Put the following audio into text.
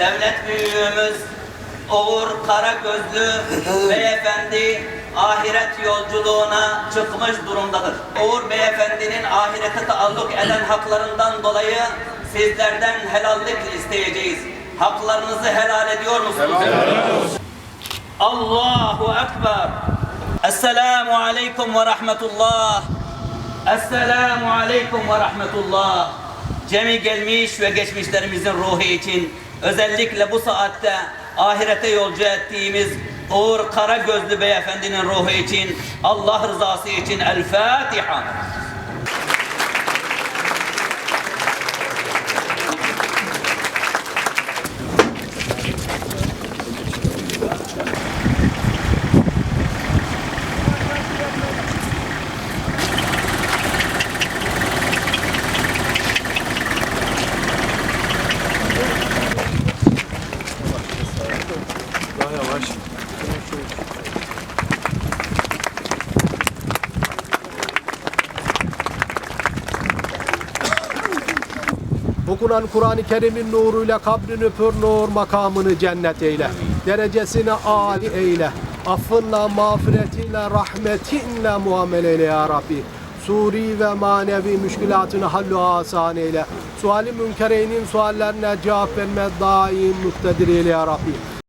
devlet büyüğümüz Uğur Karagözlü beyefendi ahiret yolculuğuna çıkmış durumdadır. Uğur beyefendinin ahirete taalluk eden haklarından dolayı sizlerden helallik isteyeceğiz. Haklarınızı helal ediyor musunuz? Allahu Ekber. Esselamu Aleyküm ve Rahmetullah. Esselamu Aleyküm ve Rahmetullah. Cemi gelmiş ve geçmişlerimizin ruhu için özellikle bu saatte ahirete yolcu ettiğimiz Uğur Karagözlü beyefendinin ruhu için Allah rızası için El Fatiha. Daha yavaş. Okunan Kur'an-ı Kerim'in nuruyla kabrini pür nur makamını cennet eyle. Derecesini âli eyle. Affınla, mağfiretinle, rahmetinle muamele eyle ya Rabbi. Suri ve manevi müşkülatını hallu asan eyle. Suali münkereynin suallerine cevap verme daim muktedir eyle ya Rabbi.